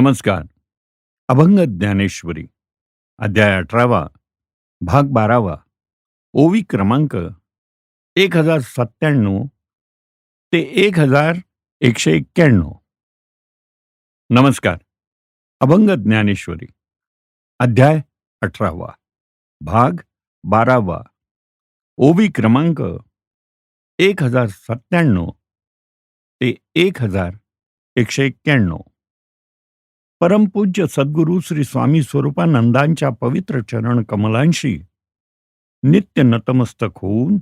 नमस्कार. अभंग ज्ञानेश्वरी अध्याय अठरावा भाग बारावा ओवी क्रमांक एक हजार सत्त्याण्णव ते एक हजार एकशे एक्क्याण्णव नमस्कार. अभंग ज्ञानेश्वरी अध्याय अठरावा भाग बारावा ओवी क्रमांक एक हजार सत्त्याण्णव ते एक हजार एकशे एक्क्याण्णव परमपूज्य सद्गुरू श्री स्वामी स्वरूपानंदांच्या पवित्र चरण कमलांशी नित्य नतमस्तक होऊन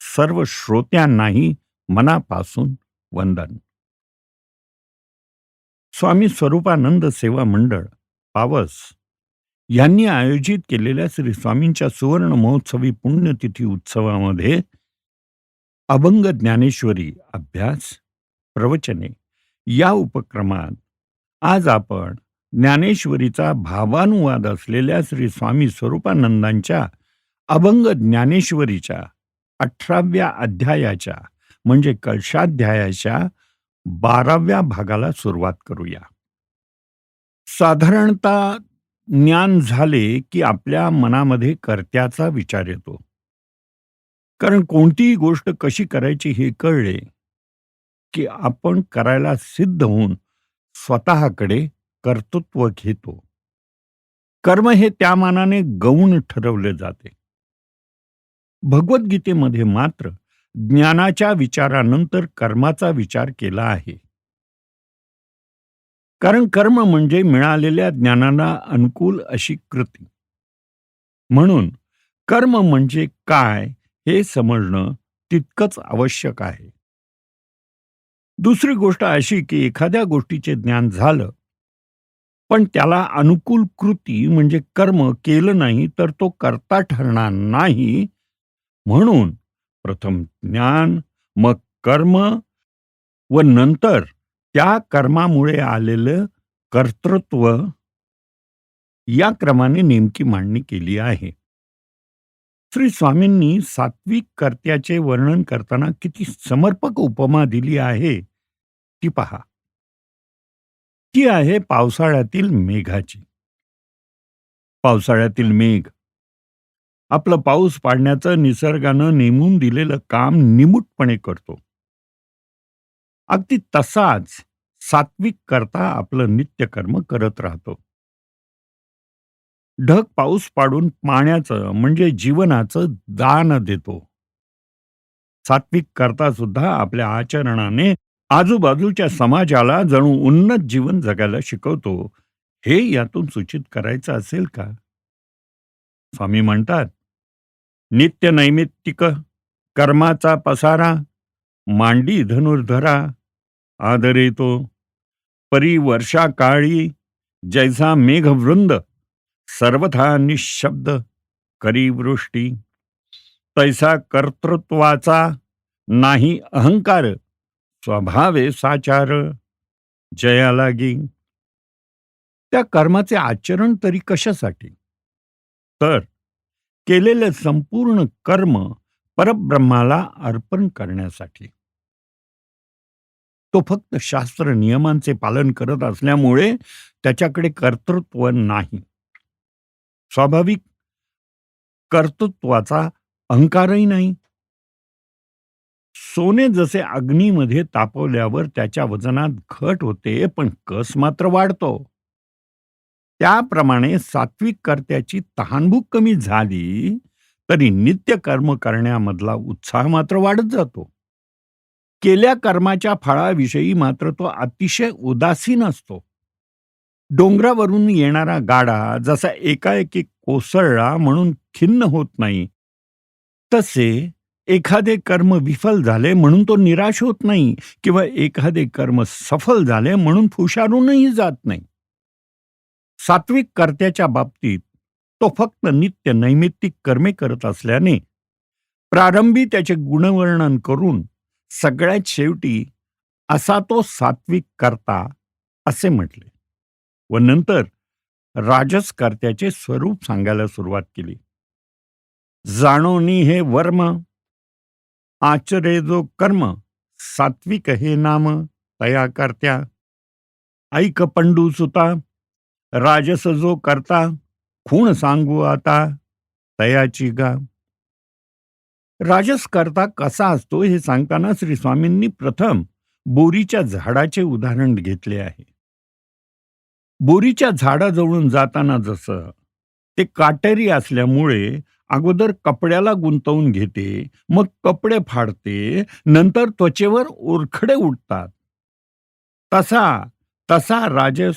सर्व श्रोत्यांनाही मनापासून वंदन. स्वामी स्वरूपानंद सेवा मंडळ पावस यांनी आयोजित केलेल्या श्री स्वामींच्या सुवर्ण महोत्सवी पुण्यतिथी उत्सवामध्ये अभंग ज्ञानेश्वरी अभ्यास प्रवचने या उपक्रमात आज आपण ज्ञानेश्वरीचा भावानुवाद असलेल्या श्री स्वामी स्वरूपानंदांच्या अभंग ज्ञानेश्वरीच्या अठराव्या अध्यायाच्या म्हणजे कलशाध्यायाच्या बाराव्या भागाला सुरुवात करूया. साधारणतः ज्ञान झाले की आपल्या मनामध्ये कर्त्याचा विचार येतो. कारण कोणतीही गोष्ट कशी करायची हे कळले की आपण करायला सिद्ध होऊन स्वतःकडे कर्तृत्व घेतो. कर्म हे त्या मानाने गौण ठरवले जाते. भगवद्गीतेमध्ये मात्र ज्ञानाच्या विचारानंतर कर्माचा विचार केला आहे. कारण कर्म म्हणजे मिळालेल्या ज्ञानाला अनुकूल अशी कृती. म्हणून कर्म म्हणजे काय हे समजणं तितकंच आवश्यक आहे. दुसरी गोष्ट अशी की एखाद्या गोष्टीचे ज्ञान झालं पण त्याला अनुकूल कृती म्हणजे कर्म केलं नाही तर तो करता ठरणार नाही. म्हणून प्रथम ज्ञान मग कर्म व नंतर त्या कर्मामुळे आलेलं कर्तृत्व. या क्रमाने नेमकी मांडणी केली आहे. श्री स्वामींनी सात्विक कर्त्याचे वर्णन करताना किती समर्पक उपमा दिली आहे. ती पहा. ती आहे पावसाळ्यातील मेघाची. पावसाळ्यातील मेघ. आपलं पाऊस पाडण्याचं निसर्गानं नेमून दिलेलं काम निमूटपणे करतो. अगदी तसाच सात्विक करता आपलं नित्यकर्म करत राहतो. ढग पाऊस पाडून पाण्याचं म्हणजे जीवनाचं दान देतो. सात्विक करता सुद्धा आपल्या आचरणाने आजूबाजूच्या समाजाला जणू उन्नत जीवन जगायला शिकवतो. हे यातून सूचित करायचं असेल का? स्वामी म्हणतात नित्य नैमित्तिक कर्माचा पसारा मांडी धनुर्धरा आदरे तो परी वर्षा काळी जैसा मेघवृंद सर्वथा निशब्द करी वृष्टी तैसा कर्तृत्वाचा नाही अहंकार स्वभावे साचार जया लागी. त्या कर्माचे आचरण तरी कशासाठी? तर केलेले संपूर्ण कर्म परब्रह्माला अर्पण करण्यासाठी. तो फक्त शास्त्र नियमांचे पालन करत असल्यामुळे त्याच्याकडे कर्तृत्व नाही. स्वाभाविक कर्तृत्वाचा अहंकारही नाही. सोने जसे अग्नीमध्ये तापवल्यावर त्याच्या वजनात घट होते पण कस मात्र वाढतो. त्याप्रमाणे सात्विक कर्त्याची तहानभूक कमी झाली तरी नित्य कर्म करण्यामधला उत्साह मात्र वाढत जातो. केल्या कर्माच्या फळाविषयी मात्र तो अतिशय उदासीन असतो. डोंगरावरून येणारा गाडा जसा एकाएकी कोसळला म्हणून खिन्न होत नाही तसे एखादे कर्म विफल झाले म्हणून तो निराश होत नाही किंवा एखादे कर्म सफल झाले म्हणून फुशारूनही जात नाही. सात्विक कर्त्याच्या बाबतीत तो फक्त नित्य नैमित्तिक कर्मे करत असल्याने प्रारंभी त्याचे गुणवर्णन करून सगळ्यात शेवटी असा तो सात्विक करता असे म्हटले व नंतर राजस कर्त्याचे स्वरूप सांगायला सुरुवात केली. जाणोनी हे वर्म आचरे जो कर्म सात्विक हे नाम तया करत्या. ऐक पंडू सुता राजस जो करता खूण सांगू आता तयाची गा. राजस करता कसा असतो हे सांगताना श्री स्वामींनी प्रथम बोरीच्या झाडाचे उदाहरण घेतले आहे. बोरीच्या झाडाजवळून जाताना जसं ते काटेरी असल्यामुळे अगोदर कपड्याला गुंतवून घेते मग कपडे फाडते नंतर त्वचेवर ओरखडे उठतात तसा तसा राजस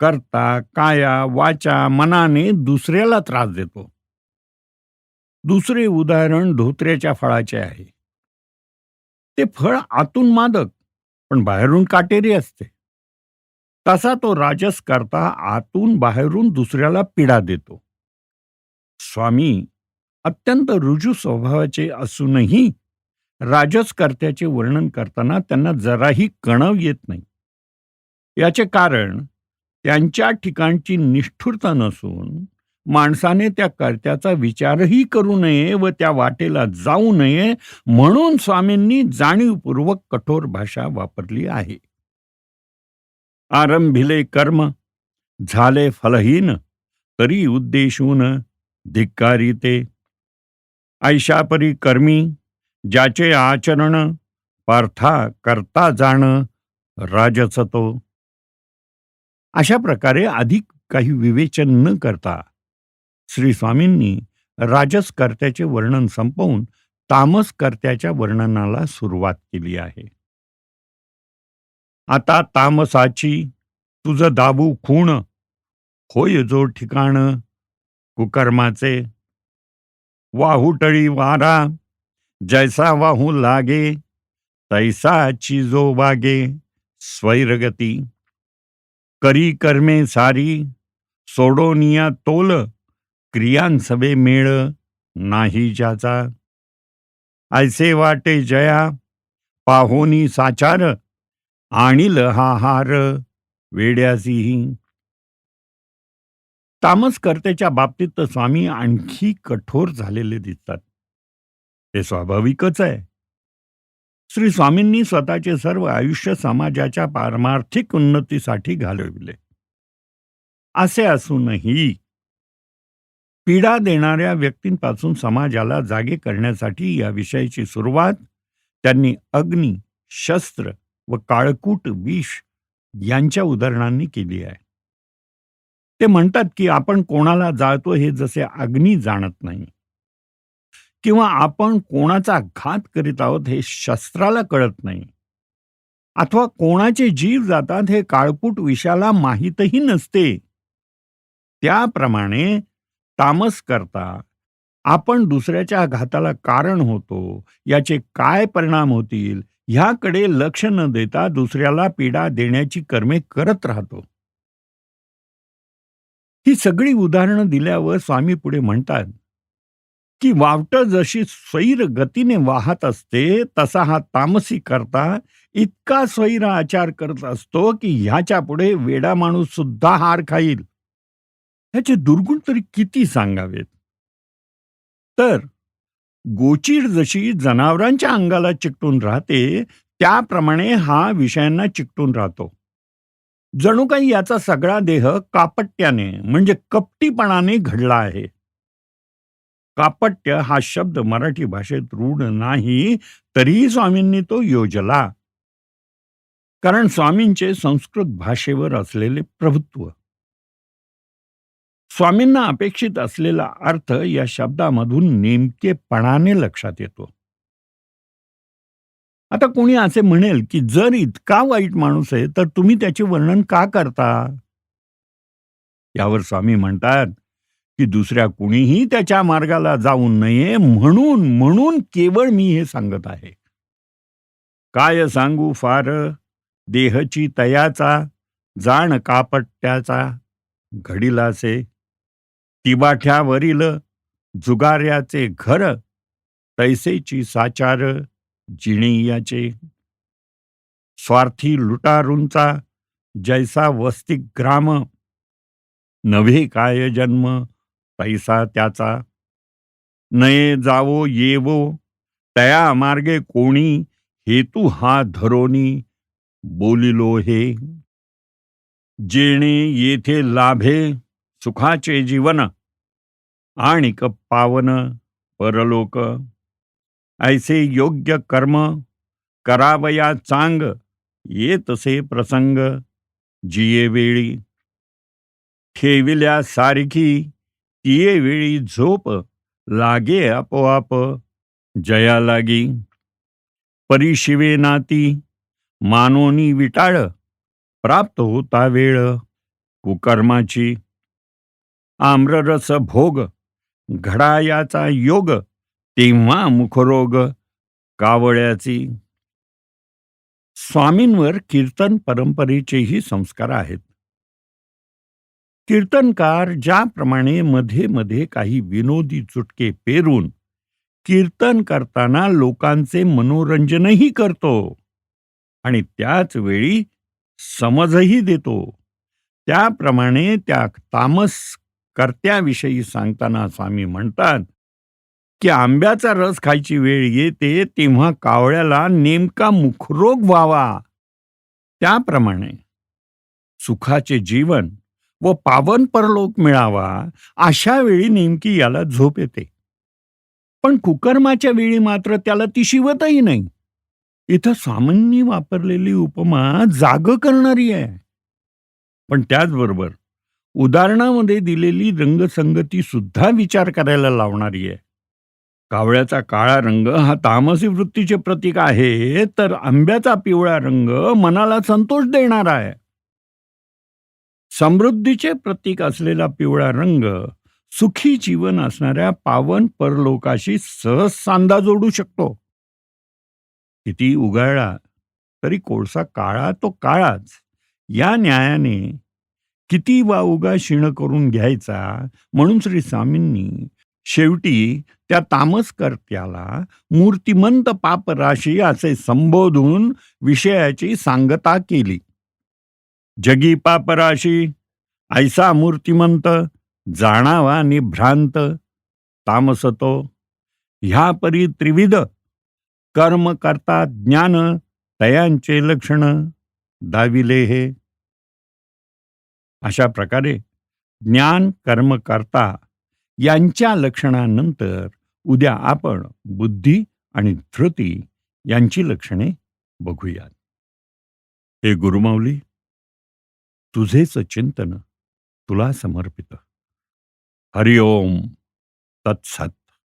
करता काया वाचा मनाने दुसऱ्याला त्रास देतो. दुसरे उदाहरण धोत्र्याच्या फळाचे आहे. ते फळ आतून मादक पण बाहेरून काटेरी असते. तसा तो राजस करता आतून बाहेरून दुसऱ्याला पीडा देतो. स्वामी अत्यंत रुजू स्वभावाचे असूनही राजसकर्त्याचे वर्णन करताना त्यांना जराही कणव येत नाही. याचे कारण त्यांच्या ठिकाणची निष्ठुरता नसून माणसाने त्या कर्त्याचा विचारही करू नये व त्या वाटेला जाऊ नये म्हणून स्वामींनी जाणीवपूर्वक कठोर भाषा वापरली आहे. आरंभिले कर्म झाले फलहीन तरी उद्देशून धिक्कारी ते. ऐशापरी कर्मी ज्याचे आचरण पार्था करता जाण राजच तो. अशा प्रकारे अधिक काही विवेचन न करता श्री स्वामींनी राजसकर्त्याचे वर्णन संपवून तामसकर्त्याच्या वर्णनाला सुरुवात केली आहे. आता तामसाची तुझ दाबू खूण होय जो ठिकाण कुकर्माचे. वाहुटळी वारा जैसा वाहू लागे तैसा चिजो वागे स्वैरगती. करी कर्मे सारी सोडोनिया तोल क्रियांसवे मेळ नाही ज्याचा. ऐसे वाटे जया पाहोनी साचार आणिल हा हार वेड्यासीही. तामसकर्त्याच्या बाबतीत तर स्वामी आणखी कठोर झालेले दिसतात. ते स्वाभाविकच आहे. श्री स्वामींनी स्वतःचे सर्व आयुष्य समाजाच्या पारमार्थिक उन्नतीसाठी घालविले. असे असूनही पीडा देणाऱ्या व्यक्तींपासून समाजाला जागे करण्यासाठी या विषयाची सुरुवात त्यांनी अग्नी शस्त्र व काळकूट विष यांच्या उदाहरणांनी केली आहे. ते म्हणतात की आपण कोणाला जाळतो हे जसे अग्नी जाणत नाही. किंवा आपण कोणाचा घात करीत आहोत हे शस्त्राला कळत नाही. अथवा कोणाचे जीव जातात हे काळपूट विषाला माहीतही नसते. त्याप्रमाणे तामस करता आपण दुसऱ्याच्या घाताला कारण होतो याचे काय परिणाम होतील ह्याकडे लक्ष न देता दुसऱ्याला पीडा देण्याची कर्मे करत राहतो. ही सगळी उदाहरणं दिल्यावर स्वामी पुढे म्हणतात की वावट जशी स्वैर गतीने वाहत असते तसा हा तामसी करता इतका स्वैर आचार करत असतो की ह्याच्या पुढे वेडा माणूस सुद्धा हार खाईल. ह्याचे दुर्गुण तरी किती सांगावेत? तर गोचीड जशी जनावरांच्या अंगाला चिकटून राहते त्याप्रमाणे हा विषयांना चिकटून राहतो. जणू काही याचा सगळा देह कापट्याने म्हणजे कपटीपणाने घडला आहे. कापट्य हा शब्द मराठी भाषेत रूढ नाही तरीही स्वामींनी तो योजला. कारण स्वामींचे संस्कृत भाषेवर असलेले प्रभुत्व. स्वामींना अपेक्षित असलेला अर्थ या शब्दामधून नेमकेपणाने लक्षात येतो. आता कोणी असे म्हणेल की जर इतका वाईट माणूस आहे तर तुम्ही त्याचे वर्णन का करता? यावर स्वामी म्हणतात की दुसऱ्या कुणीही त्याच्या मार्गाला जाऊ नये म्हणून म्हणून केवळ मी हे सांगत आहे. काय सांगू फार? देहची तयाचा जाण कापट्याचा घडिलासे तिबाठ्यावरील जुगाऱ्याचे घर तैसेची साचार जिणियाचे स्वार्थी लुटारूंचा जैसा वस्ती ग्राम नव्हे काय जन्म तैसा त्याचा. नये जावो येवो तया मार्गे कोणी हेतू हा धरोनी बोलिलो हे. जेणे येथे लाभे सुखाचे जीवन आणिक पावन परलोक. ऐसे योग्य कर्म करावया चांग येतसे प्रसंग जिये वेळी. ठेविल्या सारखी तिये वेळी झोप लागे आपोआप जया लागी. परिशिवे नाती मानोनी विटाळ प्राप्त होता वेळ कुकर्माची. आम्ररस भोग घडायाचा योग तेव्हा मुखरोग कावळ्याची स्वामींवर कीर्तन परंपरेचेही संस्कार आहेत. कीर्तनकार ज्याप्रमाणे मध्ये मध्ये काही विनोदी चुटके पेरून कीर्तन करताना लोकांचे मनोरंजनही करतो आणि त्याच वेळी समजही देतो. त्याप्रमाणे त्या तामस कर्त्याविषयी सांगताना स्वामी म्हणतात की आंब्याचा रस खायची वेळ येते तेव्हा कावळ्याला नेमका मुखरोग व्हावा. त्याप्रमाणे सुखाचे जीवन व पावन परलोक मिळावा अशा वेळी नेमकी याला झोप येते. पण कुकर्माच्या वेळी मात्र त्याला ती शिवतही नाही. इथं सामान्य वापरलेली उपमा जाग करणारी आहे. पण त्याचबरोबर उदाहरणामध्ये दिलेली रंगसंगती सुद्धा विचार करायला लावणारी आहे. कावळ्याचा काळा रंग हा तामसी वृत्तीचे प्रतीक आहे तर आंब्याचा पिवळा रंग मनाला संतोष देणारा आहे. समृद्धीचे प्रतीक असलेला पिवळा रंग सुखी जीवन असणाऱ्या पावन परलोकाशी सहज सांधा जोडू शकतो. किती उगाळला तरी कोळसा काळा तो काळाच. या न्यायाने किती वा उगा शिण करून घ्यायचा म्हणून श्री स्वामींनी शेवटी त्या तामसकर्त्याला मूर्तिमंत पापराशी असे संबोधून विषयाची सांगता केली. जगी पापराशी ऐसा मूर्तिमंत जाणावा निभ्रांत तामसतो ह्या परी त्रिविध कर्म करता ज्ञान तयांचे लक्षण दाविले हे. अशा प्रकारे ज्ञान कर्म करता यांच्या लक्षणानंतर उद्या आपण बुद्धी आणि धृती यांची लक्षणे बघूयात. हे गुरुमाऊली तुझेच चिंतन तुला समर्पित. हरिओम तत्सत.